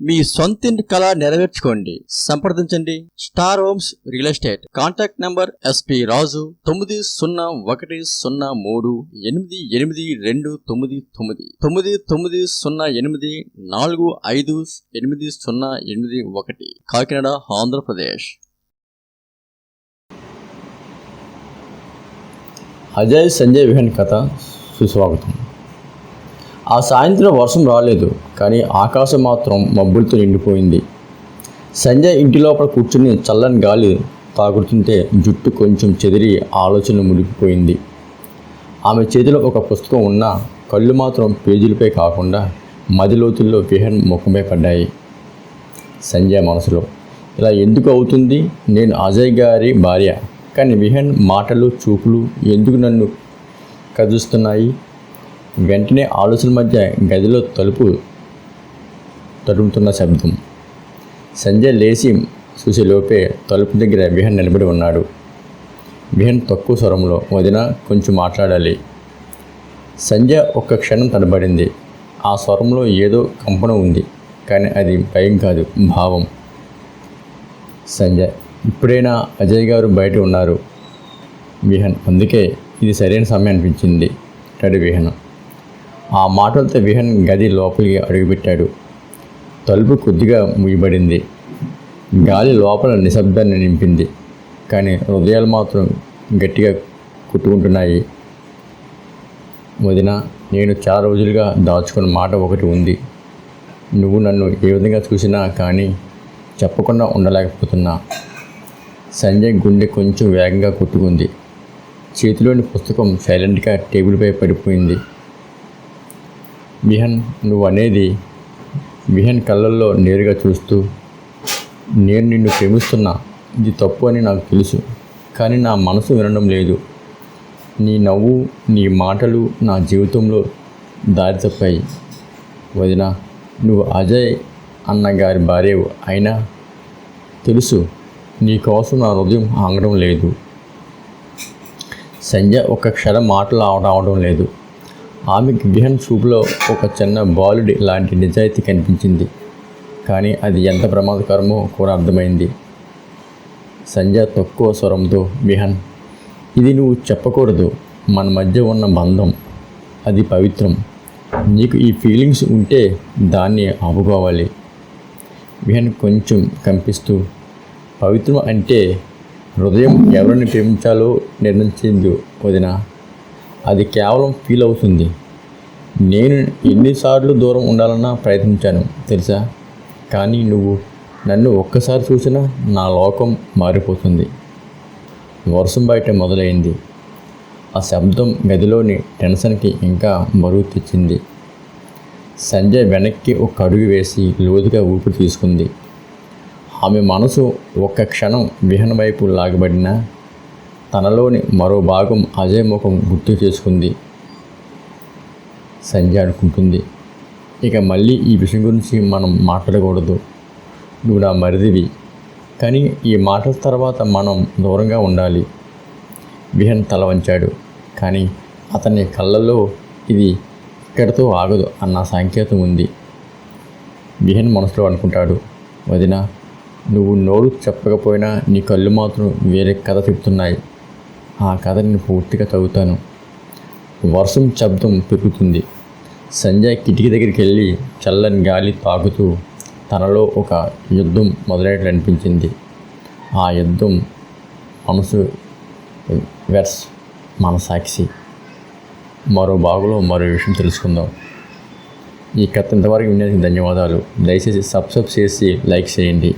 మీ సొంతింటి కళ నెరవేర్చుకోండి. సంప్రదించండి. Star homes real estate. Contact number SP Raju తొమ్మిది సున్నా ఒకటి సున్నా మూడు ఎనిమిది ఎనిమిది రెండు తొమ్మిది తొమ్మిది. తొమ్మిది తొమ్మిది సున్నా ఎనిమిది నాలుగు ఐదు ఎనిమిది సున్నా ఎనిమిది ఒకటి. కాకినాడ ఆంధ్రప్రదేశ్. అజయ్ సంజయ్ విహన్ కథ సుస్వాగతం. ఆ సాయంత్రం వర్షం రాలేదు కానీ ఆకాశం మాత్రం మబ్బులతో నిండిపోయింది. సంజయ్ ఇంటి లోపల కూర్చుని చల్లని గాలి తాగుతుంటే జుట్టు కొంచెం చెదిరి ఆలోచన మునిగిపోయింది. ఆమె చేతిలో ఒక పుస్తకం ఉన్నా కళ్ళు మాత్రం పేజీలపై కాకుండా మదిలోతుల్లో విహన్ ముఖమే పడ్డాయి. సంజయ్ మనసులో ఇలా ఎందుకు అవుతుంది? నేను అజయ్ గారి భార్య. కానీ విహన్ మాటలు చూపులు ఎందుకు నన్ను కదుస్తున్నాయి? వెంటనే ఆలోచన మధ్య గదిలో తలుపు తడుముతున్న శబ్దం. సంజయ్ లేచి చూసేలోపే తలుపు దగ్గర విహన్ నిలబడి ఉన్నాడు. విహన్ తక్కువ స్వరంలో వదిన కొంచెం మాట్లాడాలి. సంజయ్ ఒక్క క్షణం తడబడింది. ఆ స్వరంలో ఏదో కంపన ఉంది కానీ అది భయం కాదు భావం. సంజయ్ ఇప్పుడైనా అజయ్ గారు బయట ఉన్నారు. విహన్ అందుకే ఇది సరైన సమయం అనిపించింది టడి విహన్. ఆ మాటలతో విహన్ గది లోపలికి అడుగుపెట్టాడు. తలుపు కొద్దిగా ముయ్యబడింది గాలి లోపల నిశ్శబ్దాన్ని నింపింది. కానీ హృదయాలు మాత్రం గట్టిగా కుట్టుకుంటున్నాయి. వదిన నేను చాలా రోజులుగా దాచుకున్న మాట ఒకటి ఉంది. నువ్వు నన్ను ఏ విధంగా చూసినా కానీ చెప్పకుండా ఉండలేకపోతున్నా. సంజయ్ గుండె కొంచెం వేగంగా కొట్టుకుంది. చేతిలోని పుస్తకం సైలెంట్గా టేబుల్పై పడిపోయింది. విహన్ నువ్వు అనేది విహన్ కళ్ళల్లో నేరుగా చూస్తూ నేను నిన్ను ప్రేమిస్తున్నా ఇది తప్పు అని నాకు తెలుసు కానీ నా మనసు వినడం లేదు. నీ నవ్వు నీ మాటలు నా జీవితంలో దారి తప్పాయి. వదిన నువ్వు అజయ్ అన్న గారి భార్యవు అయినా తెలుసు నీకోసం నా హృదయం ఆగడం లేదు. సంజయ్ ఒక క్షణం మాటలు అవడం లేదు. ఆమెకి విహన్ చూపులో ఒక చిన్న బాలుడి లాంటి నిజాయితీ కనిపించింది. కానీ అది ఎంత ప్రమాదకరమో కూడా అర్థమైంది. సంజయ్ తక్కువ స్వరంతో విహన్ ఇది నువ్వు చెప్పకూడదు. మన మధ్య ఉన్న బంధం అది పవిత్రం. నీకు ఈ ఫీలింగ్స్ ఉంటే దాన్ని ఆపుకోవాలి. విహన్ కొంచెం కంపిస్తూ పవిత్రం అంటే హృదయం ఎవరిని ప్రేమించాలో నిర్ణయించింది వదిన. అది కేవలం ఫీల్ అవుతుంది. నేను ఎన్నిసార్లు దూరం ఉండాలన్నా ప్రయత్నించాను తెలుసా? కానీ నువ్వు నన్ను ఒక్కసారి చూసినా నా లోకం మారిపోతుంది. వర్షం బయట మొదలైంది. ఆ శబ్దం గదిలోని టెన్షన్కి ఇంకా మరుగు తెచ్చింది. సంజయ్ వెనక్కి ఒక అడుగు వేసి లోతుగా ఊపిరి తీసుకుంది. ఆమె మనసు ఒక్క క్షణం విహన వైపు లాగబడినా తనలోని మరో భాగం అజయ్ ముఖం గుర్తు చేసుకుంది. సంజయ్ అనుకుంటుంది. ఇక మళ్ళీ ఈ విషయం గురించి మనం మాట్లాడకూడదు. నువ్వు నా మరిదివి. కానీ ఈ మాటల తర్వాత మనం దూరంగా ఉండాలి. విహన్ తల వంచాడు. కానీ అతని కళ్ళల్లో ఇది ఇక్కడితో ఆగదు అన్న సంకేతం ఉంది. విహన్ మనసులో అనుకుంటాడు. వదిన నువ్వు నోరు చెప్పకపోయినా నీ కళ్ళు మాత్రం వేరే కథ చెప్తున్నాయి. ఆ కథ నేను పూర్తిగా చదువుతాను. వర్షం శబ్దం పెరుగుతుంది. సంజయ్ కిటికీ దగ్గరికి వెళ్ళి చల్లని గాలి తాకుతూ తనలో ఒక యుద్ధం మొదలైనట్లు అనిపించింది. ఆ యుద్ధం మనసు వెర్స్ మనసాక్షి. మరో బాగులో మరో విషయం తెలుసుకుందాం. ఈ కథ ఇంతవరకు వినేందుకు ధన్యవాదాలు. దయచేసి సబ్స్క్రైబ్ చేసి లైక్ చేయండి.